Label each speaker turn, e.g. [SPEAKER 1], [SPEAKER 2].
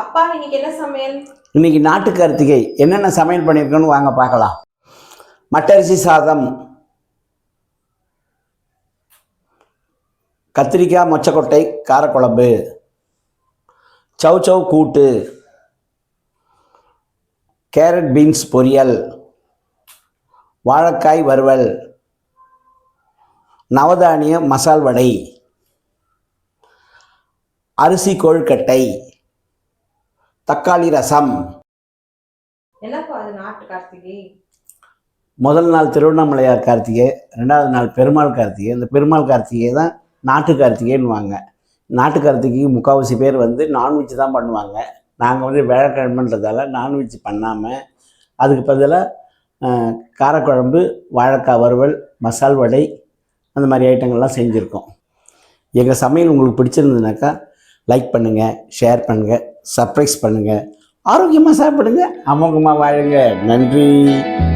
[SPEAKER 1] அப்பா இன்னைக்கு என்ன சமையல்?
[SPEAKER 2] இன்னைக்கு நாட்டு கார்த்திகை. என்னென்ன சமையல் பண்ணியிருக்கோன்னு வாங்க பார்க்கலாம். மட்டரிசி சாதம் கத்திரிக்காய் மொச்சக்கொட்டை காரக்குழம்பு சவ் சவ் கூட்டு கேரட் பீன்ஸ் பொரியல் வாழைக்காய் வறுவல் நவதானிய மசால் வடை அரிசி கொழுக்கட்டை தக்காளி ரசம். முதல் நாள் திருவண்ணாமலையார் கார்த்திகை ரெண்டாவது நாள் பெருமாள் கார்த்திகை. இந்த பெருமாள் கார்த்திகை தான் நாட்டு கார்த்திகைன்னுவாங்க. நாட்டு கார்த்திகைக்கு முக்கால்வாசி பேர் வந்து நான்வெஜ் தான் பண்ணுவாங்க. நாங்கள் வந்து வேலைக்கிழமைன்றதால நான்வெஜ் பண்ணாமல் அதுக்கு பதிலாக காரக்குழம்பு வாழைக்காய் வறுவல் மசால் வடை அந்த மாதிரி ஐட்டங்கள்லாம் செஞ்சுருக்கோம். எங்கள் சமையல் உங்களுக்கு பிடிச்சிருந்ததுனாக்கா லைக் பண்ணுங்கள் ஷேர் பண்ணுங்கள் சர்ப்ரைஸ் பண்ணுங்கள் ஆரோக்கியமாக சாப்பிடுங்க. அமோகமாக வாழுங்க. நன்றி.